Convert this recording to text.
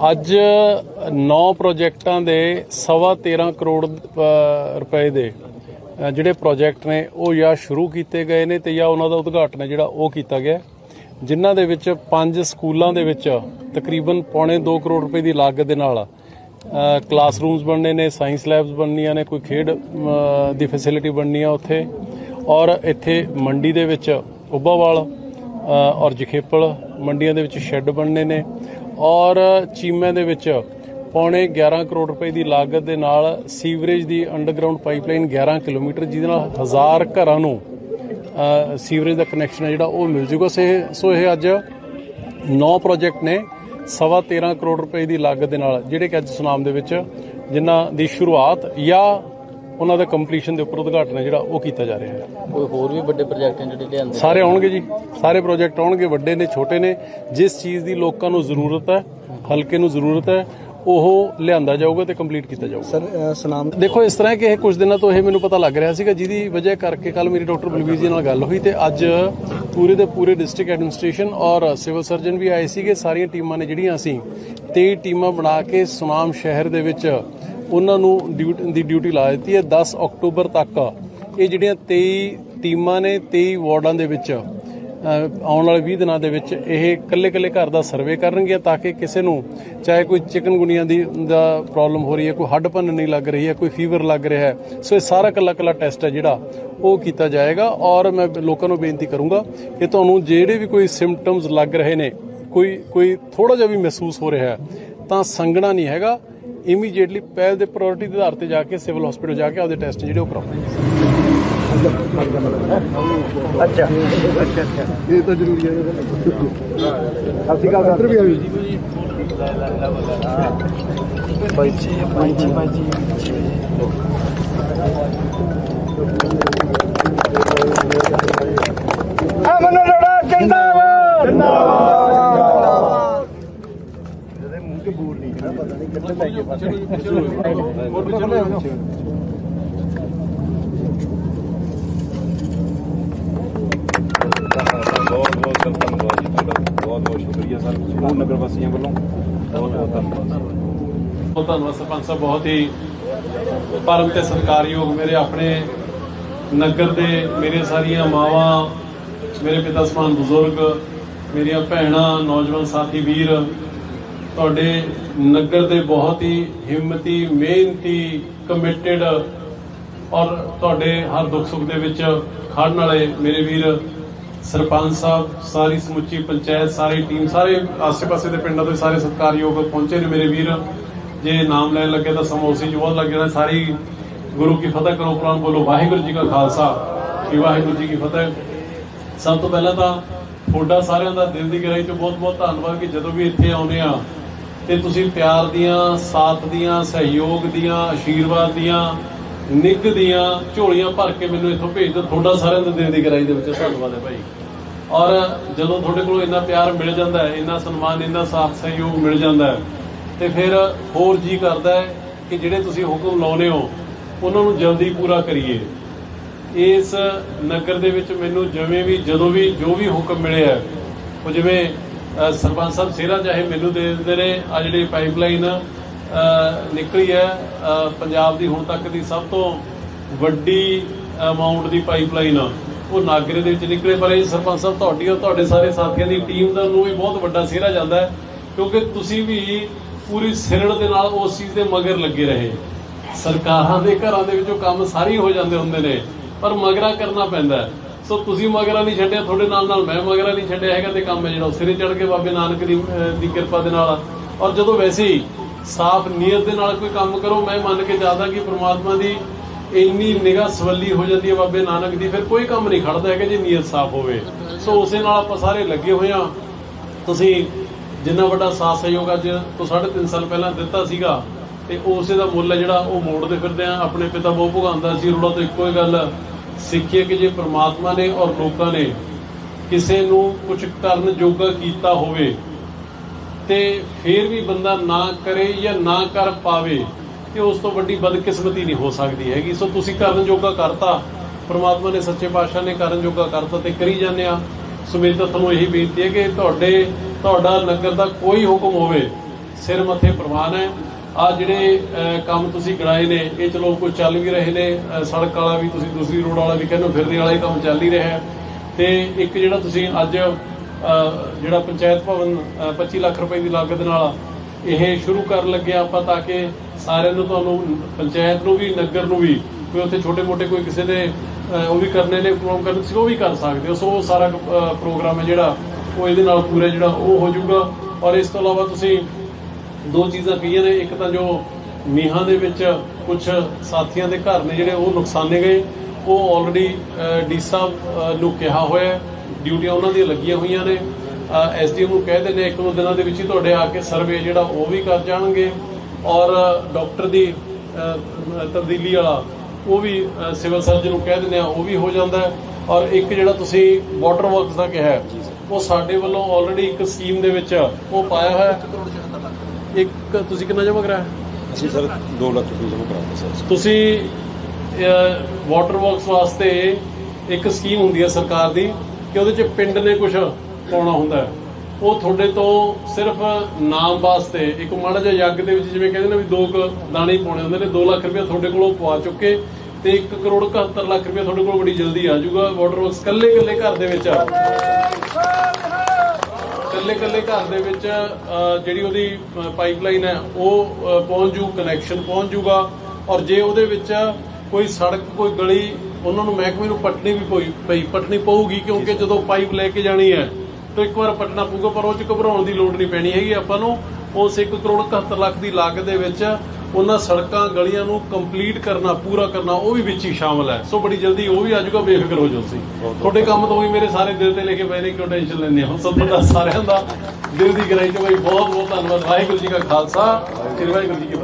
ਅੱਜ 9 ਪ੍ਰੋਜੈਕਟਾਂ ਦੇ ਸਵਾ 13 ਕਰੋੜ ਰੁਪਏ ਦੇ ਜਿਹੜੇ ਪ੍ਰੋਜੈਕਟ ਨੇ, ਉਹ ਜਾਂ ਸ਼ੁਰੂ ਕੀਤੇ ਗਏ ਨੇ ਤੇ ਜਾਂ ਉਹਨਾਂ ਦਾ ਉਦਘਾਟਨ ਹੈ ਜਿਹੜਾ ਉਹ ਕੀਤਾ ਗਿਆ। ਜਿਨ੍ਹਾਂ ਦੇ ਵਿੱਚ ਪੰਜ ਸਕੂਲਾਂ ਦੇ ਵਿੱਚ ਤਕਰੀਬਨ ਪੌਣੇ 2 ਕਰੋੜ ਰੁਪਏ ਦੀ ਲਾਗਤ ਦੇ ਨਾਲ ਕਲਾਸਰੂਮਸ ਬਣਨੇ ਨੇ, ਸਾਇੰਸ ਲੈਬਸ ਬਣਨੀਆਂ ਨੇ, ਕੋਈ ਖੇਡ ਦੀ ਫੈਸਿਲਿਟੀ ਬਣਨੀ ਆ ਉੱਥੇ। ਔਰ ਇੱਥੇ ਮੰਡੀ ਦੇ ਵਿੱਚ ਉੱਭਾਵਾਲ ਔਰ ਜਖੇਪਲ ਮੰਡੀਆਂ ਦੇ ਵਿੱਚ ਸ਼ੈੱਡ ਬਣਨੇ ਨੇ। ਔਰ ਚੀਮੇ ਦੇ ਵਿੱਚ ਪੌਣੇ 11 ਕਰੋੜ ਰੁਪਏ ਦੀ ਲਾਗਤ ਦੇ ਨਾਲ ਸੀਵਰੇਜ ਦੀ ਅੰਡਰਗਰਾਉਂਡ ਪਾਈਪਲਾਈਨ 11 ਕਿਲੋਮੀਟਰ, ਜਿਹਦੇ ਨਾਲ ਹਜ਼ਾਰ ਘਰਾਂ ਨੂੰ ਸੀਵਰੇਜ ਦਾ ਕਨੈਕਸ਼ਨ ਹੈ ਜਿਹੜਾ, ਉਹ ਮਿਲ ਜੂਗਾ। ਸੋ ਇਹ ਸੋ ਇਹ ਅੱਜ 9 ਪ੍ਰੋਜੈਕਟ ਨੇ, ਸਵਾ 13 ਕਰੋੜ ਰੁਪਏ ਦੀ ਲਾਗਤ ਦੇ ਨਾਲ, ਜਿਹੜੇ ਕਿ ਅੱਜ ਸੁਨਾਮ ਦੇ ਵਿੱਚ ਜਿਨ੍ਹਾਂ ਦੀ ਸ਼ੁਰੂਆਤ ਜਾਂ ਉਹਨਾਂ ਦਾ ਕੰਪਲੀਸ਼ਨ ਦੇ ਉੱਪਰ ਉਦਘਾਟਨ ਹੈ ਜਿਹੜਾ ਉਹ ਕੀਤਾ ਜਾ ਰਿਹਾ ਹੈ। ਕੋਈ ਹੋਰ ਵੀ ਵੱਡੇ ਪ੍ਰੋਜੈਕਟ ਹਨ ਜਿਹੜੇ ਲਿਆਂਦੇ? ਸਾਰੇ ਆਉਣਗੇ ਜੀ। ਸਾਰੇ ਪ੍ਰੋਜੈਕਟ ਆਉਣਗੇ ਵੱਡੇ ਨੇ ਛੋਟੇ ਨੇ। ਜਿਸ ਚੀਜ਼ ਦੀ ਲੋਕਾਂ ਨੂੰ ਜ਼ਰੂਰਤ ਹੈ ਹਲਕੇ ਨੂੰ ਜ਼ਰੂਰਤ ਹੈ ਉਹ ਲਿਆਂਦਾ ਜਾਊਗਾ ਤੇ ਕੰਪਲੀਟ ਕੀਤਾ ਜਾਊਗਾ। ਸਰ ਸੁਨਾਮ ਦੇਖੋ ਇਸ ਤਰ੍ਹਾਂ ਕਿ ਇਹ ਕੁਝ ਦਿਨਾਂ ਤੋਂ ਇਹ ਮੈਨੂੰ ਪਤਾ ਲੱਗ ਰਿਹਾ ਸੀਗਾ ਜਿਹਦੀ ਵਜ੍ਹਾ ਕਰਕੇ ਕੱਲ ਮੇਰੀ ਡਾਕਟਰ ਬਲਵੀਰ ਜੀ ਨਾਲ ਗੱਲ ਹੋਈ ਤੇ ਅੱਜ ਪੂਰੇ ਦੇ ਪੂਰੇ ਡਿਸਟ੍ਰਿਕਟ ਐਡਮਿਨਿਸਟ੍ਰੇਸ਼ਨ ਔਰ ਸਿਵਲ ਸਰਜਨ ਵੀ ਆਏ ਸੀਗੇ। ਸਾਰੀਆਂ ਟੀਮਾਂ ਨੇ ਜਿਹੜੀਆਂ ਅਸੀਂ 23 ਟੀਮਾਂ ਬਣਾ ਕੇ ਸੁਨਾਮ ਸ਼ਹਿਰ ਦੇ ਵਿੱਚ ਉਹਨਾਂ ਨੂੰ ਡਿਊਟੀ ਦੀ ਡਿਊਟੀ ਲਾ ਦਿੱਤੀ ਹੈ। 10 ਅਕਤੂਬਰ ਤੱਕ ਇਹ ਜਿਹੜੀਆਂ 23 ਟੀਮਾਂ ਨੇ 23 ਵਾਰਡਾਂ ਦੇ ਵਿੱਚ ਆਉਣ ਵਾਲੇ 20 ਦਿਨਾਂ ਦੇ ਵਿੱਚ ਇਹ ਕੱਲੇ ਕੱਲੇ ਘਰ ਦਾ ਸਰਵੇ ਕਰਨਗੇ ਤਾਂ ਕਿ ਕਿਸੇ ਨੂੰ ਚਾਹੇ ਕੋਈ ਚਿਕਨਗੁਨੀਆ ਦੀ ਦਾ ਪ੍ਰੋਬਲਮ ਹੋ ਰਹੀ ਹੈ, ਕੋਈ ਹੱਡ ਭੰਨ ਨਹੀਂ ਲੱਗ ਰਹੀ ਹੈ, ਕੋਈ ਫੀਵਰ ਲੱਗ ਰਿਹਾ ਹੈ। ਸੋ ਇਹ ਸਾਰਾ ਕੱਲਾ ਕੱਲਾ ਟੈਸਟ ਹੈ ਜਿਹੜਾ ਉਹ ਕੀਤਾ ਜਾਏਗਾ ਔਰ ਮੈਂ ਲੋਕਾਂ ਨੂੰ ਬੇਨਤੀ ਕਰੂੰਗਾ ਕਿ ਤੁਹਾਨੂੰ ਜਿਹੜੇ ਵੀ ਕੋਈ ਸਿੰਪਟਮਸ ਲੱਗ ਰਹੇ ਨੇ, ਕੋਈ ਕੋਈ ਥੋੜਾ ਜਿਹਾ ਵੀ ਮਹਿਸੂਸ ਹੋ ਰਿਹਾ ਹੈ, ਤਾਂ ਸੰਗਣਾ ਨਹੀਂ ਹੈਗਾ। ਇਮੀਡੀਏਟਲੀ ਪਹਿਲ ਦੇ ਪ੍ਰਾਇੋਰਟੀ ਦੇ ਆਧਾਰ ਤੇ ਜਾ ਕੇ ਸਿਵਲ ਹਸਪੀਟਲ ਜਾ ਕੇ ਆਪਦੇ ਟੈਸਟ ਜਿਹੜੇ ਉਹ ਕਰਾਓ ਇਹ ਤਾਂ ਜ਼ਰੂਰੀ ਹੈ ਅਸੀਂ ਗੱਲ ਕਰ ਵੀ ਆਈ ਅਮਨ ਰੜਾ ਜਿੰਦਾਬਾਦ। ਜਿੰਦਾਬਾਦ ਜਿਹਦੇ ਮੂੰਹ ਤੇ ਬੋਲ ਨਹੀਂ ਹੈ ਪਤਾ ਨਹੀਂ ਕਿੱਥੇ ਪੈ ਗਏ ਬਹੁਤ ਬਹੁਤ ਸਰ ਧੰਨਵਾਦ ਜੀ ਤੁਹਾਡਾ ਬਹੁਤ ਬਹੁਤ ਸ਼ੁਕਰੀਆ ਸਰ ਸਮੂਹ ਨਗਰ ਵਾਸੀਆਂ ਵੱਲੋਂ ਬਹੁਤ ਬਹੁਤ ਧੰਨਵਾਦ ਬਹੁਤ ਧੰਨਵਾਦ ਸਰਪੰਚ ਸਾਹਿਬ, ਬਹੁਤ ਹੀ ਪਰਮ ਤੇ ਸਤਿਕਾਰਯੋਗ ਮੇਰੇ ਆਪਣੇ ਨਗਰ ਦੇ ਮੇਰੀਆਂ ਸਾਰੀਆਂ ਮਾਵਾਂ, ਮੇਰੇ ਪਿਤਾ ਸਮਾਨ ਬਜ਼ੁਰਗ, ਮੇਰੀਆਂ ਭੈਣਾਂ, ਨੌਜਵਾਨ ਸਾਥੀ, ਵੀਰ ਤੁਹਾਡੇ ਨਗਰ ਦੇ ਬਹੁਤ ਹੀ ਹਿੰਮਤੀ, ਮਿਹਨਤੀ ਕਮਿਟਿਡ ਔਰ ਤੁਹਾਡੇ ਹਰ ਦੁੱਖ ਸੁੱਖ ਦੇ ਵਿੱਚ ਖੜਨ ਵਾਲੇ ਮੇਰੇ ਵੀਰ ਸਰਪੰਚ ਸਾਹਿਬ, ਸਾਰੀ ਸਮੁੱਚੀ ਪੰਚਾਇਤ, ਸਾਰੀ ਟੀਮ ਸਾਰੇ ਆਸ-ਪਾਸੇ ਦੇ ਪਿੰਡਾਂ ਦੇ ਸਾਰੇ ਸਤਿਕਾਰਯੋਗ ਪਹੁੰਚੇ ਨੇ ਮੇਰੇ ਵੀਰ। ਜੇ ਨਾਮ ਲੈਣ ਲੱਗੇ ਤਾਂ ਸਮੋਸੀ ਚ ਬਹੁਤ ਲੱਗ ਜਾਣਾ ਸਾਰੀ ਗੁਰੂ ਕੀ ਫਤਿਹ ਕਰੋ ਕੁਰਾਨ ਬੋਲੋ। ਵਾਹਿਗੁਰੂ ਜੀ ਕਾ ਖਾਲਸਾ। ਜੀ ਵਾਹਿਗੁਰੂ ਜੀ ਕੀ ਫਤਿਹ। ਸਭ ਤੋਂ ਪਹਿਲਾਂ ਤਾਂ ਤੁਹਾਡਾ ਸਾਰਿਆਂ ਦਾ ਦਿਲ ਦੀ ਗਹਿਰਾਈ ਤੋਂ ਬਹੁਤ-ਬਹੁਤ ਧੰਨਵਾਦ ਕਿ ਜਦੋਂ ਵੀ ਇੱਥੇ ਆਉਂਦੇ ਆ ਤੇ ਤੁਸੀਂ ਪਿਆਰ ਦੀਆਂ, ਸਾਥ ਦੀਆਂ, ਸਹਿਯੋਗ ਦੀਆਂ ਆਸ਼ੀਰਵਾਦ ਦੀਆਂ, ਨਿੱਘ ਦੀਆਂ ਝੋਲੀਆਂ ਭਰ ਕੇ ਮੈਨੂੰ ਇੱਥੋਂ ਭੇਜ ਦਿਓ। ਤੁਹਾਡਾ ਸਾਰਿਆਂ ਦਾ ਦਿਲ ਦੀ ਗਹਿਰਾਈ ਦੇ ਵਿੱਚ ਧੰਨਵਾਦ ਹੈ ਭਾਈ। ਔਰ ਜਦੋਂ ਤੁਹਾਡੇ ਕੋਲੋਂ ਇੰਨਾ ਪਿਆਰ ਮਿਲ ਜਾਂਦਾ ਹੈ, ਇੰਨਾ ਸਨਮਾਨ, ਇੰਨਾ ਸਾਥ, ਸਹਿਯੋਗ ਮਿਲ ਜਾਂਦਾ ਹੈ, ਤੇ ਫਿਰ ਹੋਰ ਜੀ ਕਰਦਾ ਹੈ ਕਿ ਜਿਹੜੇ ਤੁਸੀਂ ਹੁਕਮ ਲਾਉਨੇ ਹੋ, ਉਹਨਾਂ ਨੂੰ ਜਲਦੀ ਪੂਰਾ ਕਰੀਏ। ਇਸ ਨਗਰ ਦੇ ਵਿੱਚ ਮੈਨੂੰ ਜਿਵੇਂ ਵੀ, ਜਦੋਂ ਵੀ, ਜੋ ਵੀ ਹੁਕਮ ਮਿਲਿਆ ਉਹ ਜਿਵੇਂ ਸਰਪੰਚ ਸਾਹਿਬ ਸੇਰਾ ਚਾਹੇ ਮੈਨੂੰ ਦੇ ਦਿੰਦੇ ਨੇ। ਆ ਜਿਹੜੀ ਪਾਈਪਲਾਈਨ ਨਿਕਲੀ ਹੈ ਪੰਜਾਬ ਦੀ ਹੁਣ ਤੱਕ ਦੀ ਸਭ ਤੋਂ ਵੱਡੀ ਅਮਾਉਂਟ ਦੀ ਪਾਈਪਲਾਈਨ ਉਹ ਨਾਗਰੇ ਦੇ ਵਿੱਚ ਨਿਕਲੇ, ਪਰ ਇਹ ਸਰਪੰਚ ਸਾਹਿਬ ਤੁਹਾਡੀ ਔਰ ਤੁਹਾਡੇ ਸਾਰੇ ਸਾਥੀਆਂ ਦੀ ਟੀਮ ਦਾ ਨੂੰ ਵੀ ਬਹੁਤ ਵੱਡਾ ਸਿਹਰਾ ਜਾਂਦਾ ਹੈ, ਕਿਉਂਕਿ ਤੁਸੀਂ ਵੀ ਪੂਰੀ ਸਿਰੜ ਦੇ ਨਾਲ ਉਸ ਚੀਜ਼ ਦੇ ਮਗਰ ਲੱਗੇ ਰਹੇ। ਸਰਕਾਰਾਂ ਦੇ ਘਰਾਂ ਦੇ ਵਿੱਚੋਂ ਕੰਮ ਸਾਰੇ ਹੋ ਜਾਂਦੇ ਹੁੰਦੇ ਨੇ, ਪਰ ਮਗਰਾ ਕਰਨਾ ਪੈਂਦਾ ਸੋ ਤੁਸੀਂ ਮਗਰਾ ਨਹੀਂ ਛੱਡਿਆ, ਤੁਹਾਡੇ ਨਾਲ ਨਾਲ ਮੈਂ ਮਗਰਾ ਨਹੀਂ ਛੱਡਿਆ ਹੈਗਾ ਤੇ ਕੰਮ ਹੈ ਜਿਹੜਾ ਸਿਰੇ ਚੜ ਕੇ ਬਾਬੇ ਨਾਨਕ ਦੀ ਦੀ ਕਿਰਪਾ ਦੇ ਨਾਲ ਔਰ ਜਦੋਂ ਵੈਸੇ ਹੀ ਸਾਫ਼ ਨੀਅਤ ਦੇ ਨਾਲ ਕੋਈ ਕੰਮ ਕਰੋ, ਮੈਂ ਮੰਨ ਕੇ ਚੱਲਦਾ ਕਿ ਪ੍ਰਮਾਤਮਾ ਦੀ ਇੰਨੀ ਨਿਗਾਹ ਸਵੱਲੀ ਹੋ ਜਾਂਦੀ ਹੈ ਬਾਬੇ ਨਾਨਕ ਦੀ, ਫਿਰ ਕੋਈ ਕੰਮ ਨਹੀਂ ਖੜਦਾ ਹੈਗਾ ਜੇ ਨੀਅਤ ਸਾਫ਼ ਹੋਵੇ। ਸੋ ਉਸੇ ਨਾਲ ਆਪਾਂ ਸਾਰੇ ਲੱਗੇ ਹੋਏ ਆ ਤੁਸੀਂ ਜਿੰਨਾ ਵੱਡਾ ਸਾਥ ਸਹਿਯੋਗ ਅੱਜ ਤੋਂ 3.5 ਸਾਲ ਪਹਿਲਾਂ ਦਿੱਤਾ ਸੀਗਾ, ਤੇ ਉਸੇ ਦਾ ਮੁੱਲ ਹੈ ਜਿਹੜਾ ਉਹ ਮੋੜਦੇ ਫਿਰਦੇ ਆ ਆਪਣੇ ਪਿਤਾ ਬਹੁਤ ਭਗਵਾਨ ਸੀ ਰੋੜਾ ਤੋਂ ਇੱਕੋ ਹੀ ਗੱਲ ਸਿੱਖੀਏ ਕਿ ਜੇ ਪ੍ਰਮਾਤਮਾ ਨੇ ਔਰ ਲੋਕਾਂ ਨੇ ਕਿਸੇ ਨੂੰ ਕੁਝ ਕਰਨ ਜੋਗਾ ਕੀਤਾ ਹੋਵੇ ਤੇ ਫਿਰ ਵੀ ਬੰਦਾ ਨਾ ਕਰੇ ਜਾਂ ਨਾ ਕਰ ਪਾਵੇ, ਤੇ ਉਸ ਤੋਂ ਵੱਡੀ ਬਦਕਿਸਮਤੀ ਨਹੀਂ ਹੋ ਸਕਦੀ ਹੈਗੀ। ਸੋ ਤੁਸੀਂ ਕਰਨ ਜੋਗਾ ਕਰਤਾ, ਪ੍ਰਮਾਤਮਾ ਨੇ ਸੱਚੇ ਪਾਤਸ਼ਾਹ ਨੇ ਕਰਨ ਜੋਗਾ ਕਰਤਾ ਤੇ ਕਰੀ ਜਾਂਦੇ ਆ। ਸੋ ਮੇਰੀ ਤਾਂ ਤੁਹਾਨੂੰ ਇਹੀ ਬੇਨਤੀ ਹੈ ਕਿ ਤੁਹਾਡੇ, ਤੁਹਾਡਾ ਨਗਰ ਦਾ ਕੋਈ ਹੁਕਮ ਹੋਵੇ, ਸਿਰ ਮੱਥੇ ਪ੍ਰਵਾਨ ਹੈ। ਆ ਜਿਹੜੇ ਕੰਮ ਤੁਸੀਂ ਗਣਾਏ ਨੇ ਇਹ ਚਲੋ ਕੋਈ ਚੱਲ ਵੀ ਰਹੇ ਨੇ ਸੜਕ ਵਾਲਾ ਵੀ ਤੁਸੀਂ ਦੂਸਰੀ ਰੋਡ ਵਾਲਾ ਵੀ ਕਹਿੰਦੇ ਹੋ, ਫਿਰਨੀ ਵਾਲਾ ਹੀ ਕੰਮ ਚੱਲ ਹੀ ਰਿਹਾ ਹੈ। ਤੇ ਇੱਕ ਜਿਹੜਾ ਤੁਸੀਂ ਅੱਜ ਜਿਹੜਾ ਪੰਚਾਇਤ ਭਵਨ ਅਹ, 25 ਲੱਖ ਰੁਪਏ ਦੀ ਲਾਗਤ ਨਾਲ ਇਹ ਸ਼ੁਰੂ ਕਰਨ ਲੱਗੇ ਆਪਾਂ ਤਾਂ ਕਿ ਸਾਰਿਆਂ ਨੂੰ ਤੁਹਾਨੂੰ ਪੰਚਾਇਤ ਨੂੰ ਵੀ ਨਗਰ ਨੂੰ ਵੀ ਕੋਈ ਉੱਥੇ ਛੋਟੇ ਮੋਟੇ ਕੋਈ ਕਿਸੇ ਦੇ ਉਹ ਵੀ ਕਰਨੇ ਨੇ ਪ੍ਰੋਗਰਾਮ ਕਰਨ ਸੀ ਉਹ ਵੀ ਕਰ ਸਕਦੇ ਹੋ। ਸੋ ਉਹ ਸਾਰਾ ਪ੍ਰੋਗਰਾਮ ਹੈ ਜਿਹੜਾ ਉਹ ਇਹਦੇ ਨਾਲ ਪੂਰਾ ਜਿਹੜਾ ਉਹ ਹੋ ਜਾਊਗਾ। ਔਰ ਇਸ ਤੋਂ ਇਲਾਵਾ ਤੁਸੀਂ ਦੋ ਚੀਜ਼ਾਂ ਕਹੀਆਂ ਨੇ, ਇੱਕ ਤਾਂ ਜੋ ਨੀਹਾਂ ਦੇ ਵਿੱਚ ਕੁਝ ਸਾਥੀਆਂ ਦੇ ਘਰ ਨੇ ਜਿਹੜੇ ਉਹ ਨੁਕਸਾਨੇ ਗਏ। ਉਹ ਆਲਰੇਡੀ ਡੀ ਸਾਹਿਬ ਨੂੰ ਕਿਹਾ ਹੋਇਆ ਡਿਊਟੀਆਂ ਉਹਨਾਂ ਦੀਆਂ ਲੱਗੀਆਂ ਹੋਈਆਂ ਨੇ। ਐਸਡੀਐਮ ਨੂੰ ਕਹਿ ਦਿੰਦੇ ਇੱਕ ਦੋ ਦਿਨਾਂ ਦੇ ਵਿੱਚ ਹੀ ਤੁਹਾਡੇ ਆ ਕੇ ਸਰਵੇ ਜਿਹੜਾ ਉਹ ਵੀ ਕਰ ਜਾਣਗੇ। ਔਰ ਡਾਕਟਰ ਦੀ ਤਬਦੀਲੀ ਵਾਲਾ ਉਹ ਵੀ ਸਿਵਲ ਸਰਜਨ ਨੂੰ ਕਹਿ ਦਿੰਦੇ ਆ ਉਹ ਵੀ ਹੋ ਜਾਂਦਾ ਔਰ ਇੱਕ ਜਿਹੜਾ ਤੁਸੀਂ ਵਾਟਰ ਵਰਕਸ ਦਾ ਕਿਹਾ ਉਹ ਸਾਡੇ ਵੱਲੋਂ ਆਲਰੇਡੀ ਇੱਕ ਸਕੀਮ ਦੇ ਵਿੱਚ ਉਹ ਪਾਇਆ ਹੋਇਆ ਹੈ। ਇੱਕ ਤੁਸੀਂ ਕਿੰਨਾ ਜਮ੍ਹਾਂ ਕਰਾਇਆ? ਅਸੀਂ ਸਰ 2 ਲੱਖ ਰੁਪਏ ਜਮ੍ਹਾਂ ਕਰਾਉਂਦੇ ਸਰ। ਤੁਸੀਂ ਵਾਟਰ ਵਰਕਸ ਵਾਸਤੇ ਇੱਕ ਸਕੀਮ ਹੁੰਦੀ ਹੈ ਸਰਕਾਰ ਦੀ ਕਿ ਉਹਦੇ ਚ ਪਿੰਡ ਨੇ ਕੁਝ ਪਾਉਣਾ ਹੁੰਦਾ ਹੈ। ਉਹ ਤੁਹਾਡੇ ਤੋਂ ਸਿਰਫ ਨਾਮ ਵਾਸਤੇ ਇੱਕ ਮਾੜਾ ਜਿਹਾ ਯੱਗ ਦੇ ਵਿੱਚ ਜਿਵੇਂ ਕਹਿੰਦੇ ਨੇ ਵੀ ਦੋ ਕੁ ਦਾਣੇ ਹੀ ਪਾਉਣੇ ਹੁੰਦੇ ਨੇ 2 ਲੱਖ ਰੁਪਏ ਤੁਹਾਡੇ ਕੋਲੋਂ ਪਵਾ ਚੁੱਕੇ ਤੇ 1 ਕਰੋੜ 71 ਲੱਖ ਰੁਪਏ ਤੁਹਾਡੇ ਕੋਲ ਬੜੀ ਜਲਦੀ ਆ ਜਾਊਗਾ। ਵਾਟਰ ਵਰਕਸ ਕੱਲੇ ਕੱਲੇ ਘਰ ਦੇ ਵਿੱਚ ਕੱਲੇ ਕੱਲੇ ਘਰ ਦੇ ਵਿੱਚ ਜਿਹੜੀ ਉਹਦੀ ਪਾਈਪਲਾਈਨ ਹੈ ਉਹ ਪਹੁੰਚ ਜੂ ਕਨੈਕਸ਼ਨ ਪਹੁੰਚ ਜੂਗਾ। ਔਰ ਜੇ ਉਹਦੇ ਵਿੱਚ ਕੋਈ ਸੜਕ ਕੋਈ ਗਲੀ ਉਹਨਾਂ ਨੂੰ ਮਹਿਕਮੇ ਨੂੰ ਪੱਟਣੀ ਵੀ ਪਈ ਪਈ ਪੱਟਣੀ ਪਊਗੀ ਕਿਉਂਕਿ ਜਦੋਂ ਪਾਈਪ ਲੈ ਕੇ ਜਾਣੀ ਹੈ ਤਾਂ ਇੱਕ ਵਾਰ ਪੱਟਣਾ ਪਊਗਾ ਪਰ ਉਹ ਚ ਘਬਰਾਉਣ ਦੀ ਲੋੜ ਨਹੀਂ ਪੈਣੀ ਹੈਗੀ। ਆਪਾਂ ਨੂੰ ਉਸ 1 ਕਰੋੜ 71 ਲੱਖ ਦੀ ਲਾਗਤ ਦੇ ਵਿੱਚ ਉਹਨਾਂ ਸੜਕਾਂ ਗਲੀਆਂ ਨੂੰ ਕੰਪਲੀਟ ਕਰਨਾ, ਪੂਰਾ ਕਰਨਾ, ਉਹ ਵੀ ਵਿੱਚ ਹੀ ਸ਼ਾਮਲ ਹੈ। ਸੋ ਬੜੀ ਜਲਦੀ ਉਹ ਵੀ ਆ ਜਾਊਗਾ, ਬੇਫਿਕਰ ਹੋ ਜਾਓ ਤੁਸੀਂ। ਤੁਹਾਡੇ ਕੰਮ ਤੋਂ ਵੀ ਮੇਰੇ ਸਾਰੇ ਦਿਲ ਤੇ ਲਿਖੇ ਪਏ ਨੇ, ਕਿਉਂ ਟੈਨਸ਼ਨ ਲੈਂਦੇ ਹੋ? ਸਭ ਤੋਂ ਸਾਰਿਆਂ ਦਾ ਦਿਲ ਦੀ ਗਹਿਰਾਈ ਤੋਂ ਬਈ ਬਹੁਤ ਬਹੁਤ ਧੰਨਵਾਦ। ਵਾਹਿਗੁਰੂ ਜੀ ਕਾ ਖਾਲਸਾ ਵਾਹਿਗੁਰੂ ਜੀ ਕੀ